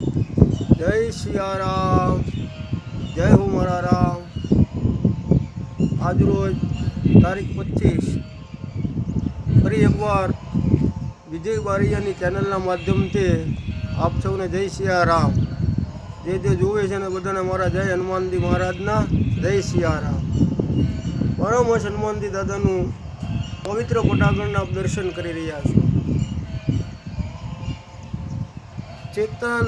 જય સિયારામ જય હો મારા રામ. આજરોજ તારીખ પચીસ. ફરી એકવાર વિજય બારિયાની ચેનલના માધ્યમથી આપ સૌને જય સિયારામ જે જે જોવે છે ને બધાને મારા જય હનુમાનજી મહારાજના, જય સિયારામ પરમહંસ હનુમાનજી દાદાનું પવિત્ર પટાગણના દર્શન કરી રહ્યા છો. ચેતન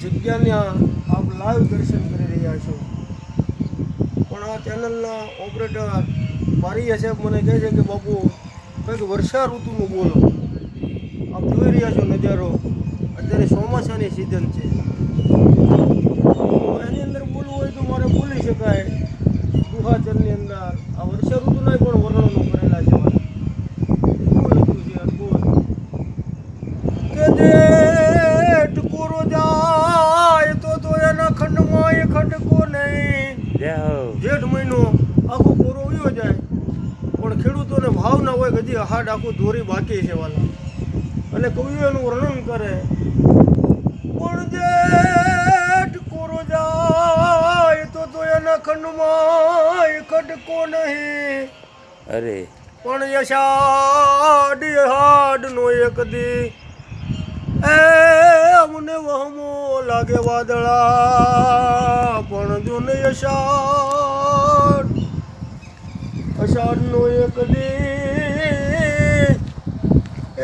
જગ્યાના આપ લાઈવ દર્શન કરી રહ્યા છો. પણ આ ચેનલના ઓપરેટર મારી સાહેબ મને કહે છે કે બાપુ, કંઈક વર્ષા ઋતુનું બોલો. આપ જોઈ રહ્યા છો નજારો. અત્યારે ચોમાસાની સિઝન છે. એની અંદર બોલવું હોય તો મારે બોલી શકાય. ગુહાચરની અંદર આ વર્ષા ઋતુના પણ વર્ણનો કરેલા છે મારે શું લખ્યું છે અદ્ભુત કે જેઠ કોરો જાય તો તો એના ખંડમાં એ ખંડકો નહીં જય હો જેઠ મહિનો આખો કોરો ઉયો જાય. પણ ખેડૂતોને ભાવ ના હોય કે હજી હાડ આખું ધોરી બાકી છે વાલા. અને કવિઓનું વર્ણન કરે પણ જેઠ કોરો જાય તો તો એના ખંડમાં એ ખંડકો નહીં અરે. પણ યશાડ હાડનો એક દી એ અમને વહમો લાગે વાદળા. પણ જો ને અષાઢ, અષાઢનો એક દી.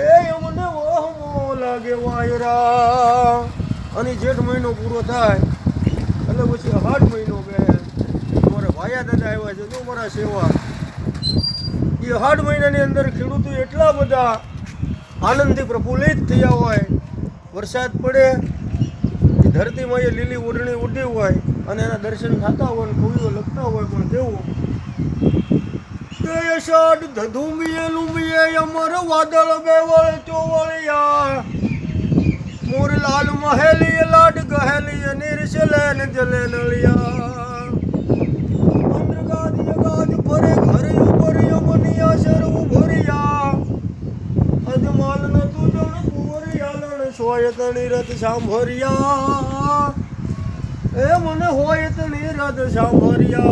એ મને વહમો લાગે વાયરા. અને જેઠ મહિનો પૂરો થાય, એટલે પછી આઠ મહિનો કે મારા ભાયા દાદા આવ્યા છે, જો મારા સેવા. એ આઠ મહિનાની અંદર ખેડૂતો એટલા બધા આનંદથી પ્રફુલ્લિત થયા હોય વરસાદ પડે ધરતીમાં એ લીલી ઓઢણી ઉડી હોય અને એના દર્શન થતા હોય કવિઓ લખતા હોય પણ ચોવળિયા. મોર લાલ મહેલી લાડ ગહેલી નિરસલે ને જલે નળિયા અંધગાદ યગાદ ફરે ઘરે ઉપર યમનિયા શરવ ભરિયા. અજમાલ ન તું જણ કુંવરિયાલણ તણી રથ સાંભળ્યા. એ મને હોય તણી રથ સાંભળ્યા.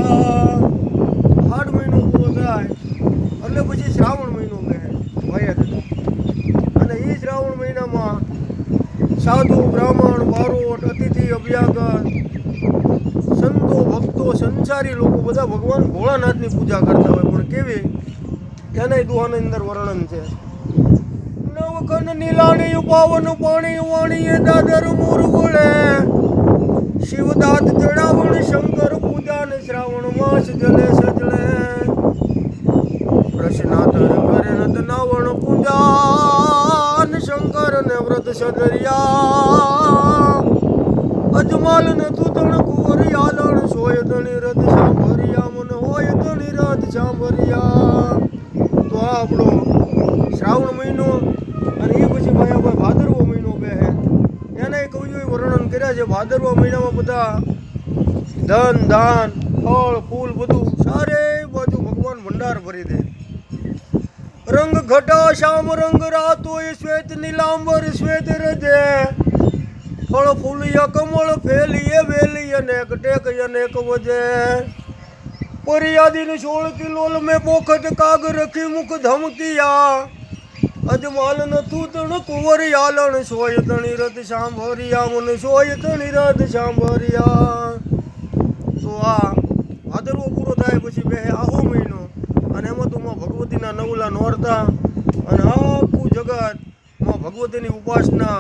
હાડ મહિનો પૂરો થાય, એટલે પછી શ્રાવણ મહિનો કહે ભાઈ અને એ શ્રાવણ મહિનામાં સાધુ, બ્રાહ્મણ, બારોટ, અતિથિ અભ્યાગત સંતો, ભક્તો, સંસારી લોકો બધા ભગવાન ભોળાનાથની પૂજા કરતા હોય. પણ કેવી? એના દુહાની અંદર વર્ણન છે. નવકન નીલાણી પાવન પાણી વાણીએ શિવદાત જણાવણ શંકર પૂજા ને શ્રાવણ માસ જલે સજળે. પ્રશ્નાતર કરે નત નાવણ પૂજા ને શંકર ને વ્રત સદરિયા અજમાલ ને તું તણ કુંવરી આલણ સોય તણી રથ સાંભળ્યા મન હોય તણી રથ સાંભળ્યા તો આ આપણો શ્રાવણ મહિનો અને એ પછી ભાઈ ભાઈ ભાદરવો મહિનો બે હે એને કવિઓએ વર્ણન કર્યા છે ભાદરવા મહિનામાં બધા ધન, દાન, ફળ, ફૂલ બધું સારે બાજુ ભગવાન ભંડાર ભરી દે. રંગ ઘટા, શ્યામ રંગ રાતો શ્વેત નીલાંબર શ્વેત રજે. ફળ ફૂલિયા કમળ ફેલીએ વેલી અનેક ટેક અનેક વજે પરિયાદીન સોળ કિલો મેં પોખત કાગ રખી, મુખ ધમકિયા. તણી રથ સાંભળ્યા મને સોય તણી રથ સાંભળ્યા તો આ ભાદરવો પૂરો થાય પછી બે આહો મહિનો. અને એમાં તો માં ભગવતીના નવલા નોરતા. અને આખું જગતમાં ભગવતીની ઉપાસના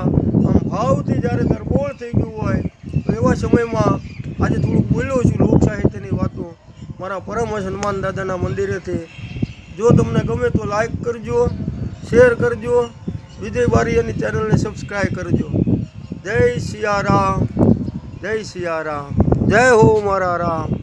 આમ ભાવથી જ્યારે તરબોળ થઈ ગયું હોય, તો એવા સમયમાં આજે થોડુંક બોલ્યો છું લોક સાહિત્યની વાતો. મારા પરમ હનુમાન દાદાના મંદિરેથી. જો તમને ગમે તો લાઈક કરજો. શેર કરજો. વિજય બારીયાની ચેનલને સબસ્ક્રાઈબ કરજો. જય સિયારામ જય સિયારામ જય હો મારા રામ.